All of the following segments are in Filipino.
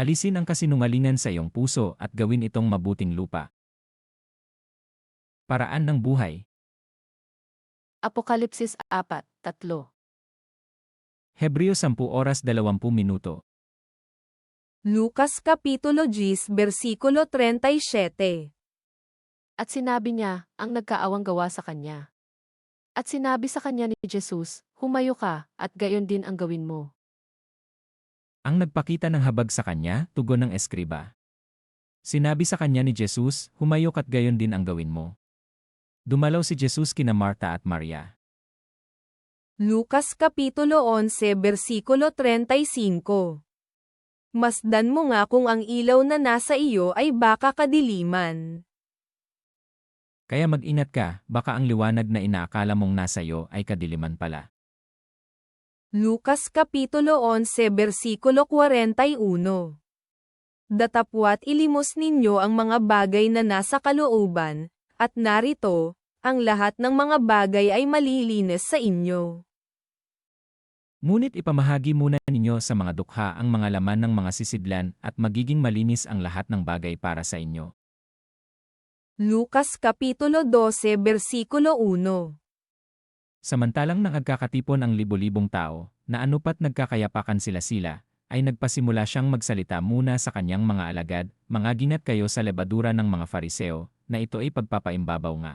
Alisin ang kasinungalingan sa iyong puso at gawin itong mabuting lupa. Paraan ng buhay. Apokalipsis 4, 3. Hebreo 10 oras 20 minuto. Lucas Kapitulo 10 Versikulo 37 At sinabi niya, ang nagkaawang gawa sa kanya. At sinabi sa kanya ni Jesus, humayo ka, at gayon din ang gawin mo. Ang nagpakita ng habag sa kanya, tugon ng eskriba. Sinabi sa kanya ni Jesus, humayok at gayon din ang gawin mo. Dumalaw si Jesus kina Marta at Maria. Lucas Kapitulo 11 Versikulo 35 Masdan mo nga kung ang ilaw na nasa iyo ay baka kadiliman. Kaya mag-ingat ka, baka ang liwanag na inaakala mong nasa iyo ay kadiliman pala. Lucas Kapitulo 11 Versikulo 41 Datapwat ilimos ninyo ang mga bagay na nasa kalooban, at narito, ang lahat ng mga bagay ay malilinis sa inyo. Ngunit ipamahagi muna ninyo sa mga dukha ang mga laman ng mga sisidlan at magiging malinis ang lahat ng bagay para sa inyo. Lucas Kapitulo 12 Versikulo 1 Samantalang nagkakatipon ang libo-libong tao, na anupat nagkakayapakan sila-sila, ay nagpasimula siyang magsalita muna sa kanyang mga alagad, mga ginat kayo sa lebadura ng mga fariseo, na ito ay pagpapaimbabaw nga.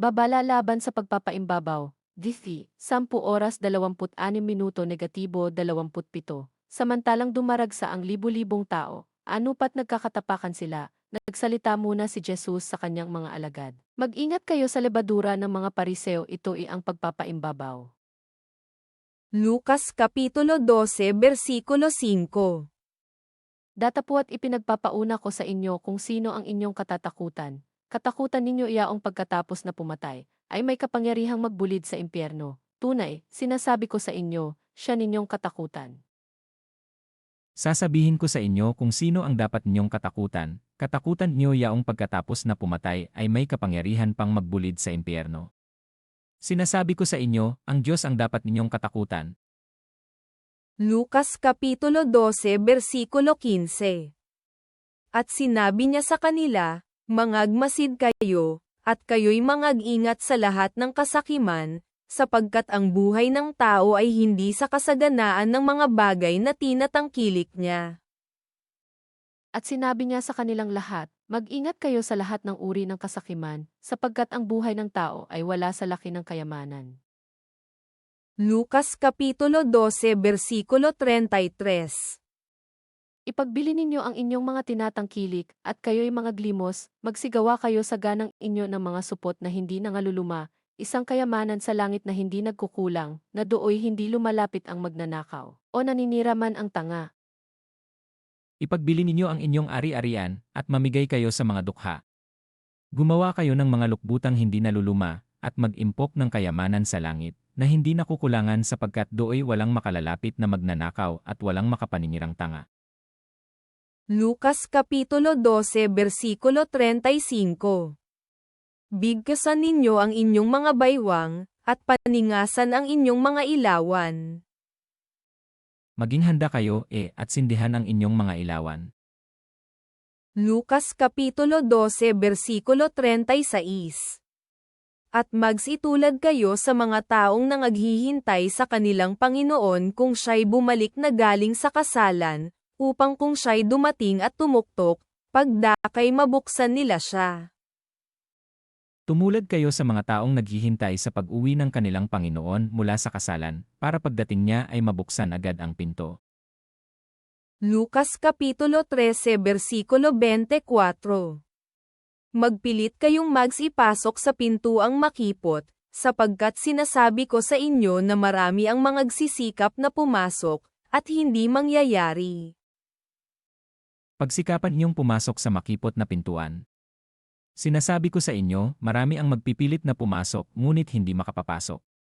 Babala laban sa pagpapaimbabaw. Dithi, 10 oras 26 minuto negatibo 27. Samantalang dumaragsa ang libu-libong tao, anupat nagkakatapakan sila, nagsalita muna si Jesus sa kanyang mga alagad. Mag-ingat kayo sa lebadura ng mga pariseo ito ay ang pagpapaimbabaw. Lucas Kapitulo 12 Versikulo 5 Datapuat ipinagpapauna ko sa inyo kung sino ang inyong katatakutan. Katakutan ninyo iyaong pagkatapos na pumatay, ay may kapangyarihang magbulid sa impyerno. Tunay, sinasabi ko sa inyo, siya ninyong katakutan. Sasabihin ko sa inyo kung sino ang dapat ninyong katakutan, katakutan niyo yaong pagkatapos na pumatay ay may kapangyarihan pang magbulid sa impyerno. Sinasabi ko sa inyo, ang Diyos ang dapat ninyong katakutan, Lucas Kapitulo 12 Versikulo 15 At sinabi niya sa kanila, Mangagmasid kayo, at kayo'y mangag-ingat sa lahat ng kasakiman, sapagkat ang buhay ng tao ay hindi sa kasaganaan ng mga bagay na tinatangkilik niya. At sinabi niya sa kanilang lahat, mag-ingat kayo sa lahat ng uri ng kasakiman, sapagkat ang buhay ng tao ay wala sa laki ng kayamanan. Lucas Kapitulo 12 Versikulo 33 Ipagbili ninyo ang inyong mga tinatangkilik, at kayo'y mga glimos, magsigawa kayo sa ganang inyo ng mga supot na hindi nangaluluma, isang kayamanan sa langit na hindi nagkukulang, na dooy hindi lumalapit ang magnanakaw, o naninira man ang tanga. Ipagbili ninyo ang inyong ari-arian, at mamigay kayo sa mga dukha. Gumawa kayo ng mga lukbutang hindi naluluma, at mag-impok ng kayamanan sa langit, na hindi nakukulangan sapagkat dooy walang makalalapit na magnanakaw at walang makapaninirang tanga. Lucas Kapitulo 12 Versikulo 35 Bigkasan ninyo ang inyong mga baywang, at paningasan ang inyong mga ilawan. Maging handa kayo e at sindihan ang inyong mga ilawan. Lucas Kapitulo 12 Versikulo 36 At magsitulad kayo sa mga taong nangaghihintay sa kanilang Panginoon kung siya'y bumalik na galing sa kasalan, upang kung siya'y dumating at tumuktok, pagdakay mabuksan nila siya. Tumulad kayo sa mga taong naghihintay sa pag-uwi ng kanilang Panginoon mula sa kasalan, para pagdating niya ay mabuksan agad ang pinto. Lucas Kapitulo 13 Versikulo 24 Magpilit kayong magsipasok sa pintuang makipot, sapagkat sinasabi ko sa inyo na marami ang mga agsisikap na pumasok, at hindi mangyayari. Pagsikapan niyong pumasok sa makipot na pintuan. Sinasabi ko sa inyo, marami ang magpipilit na pumasok, ngunit hindi makapapasok.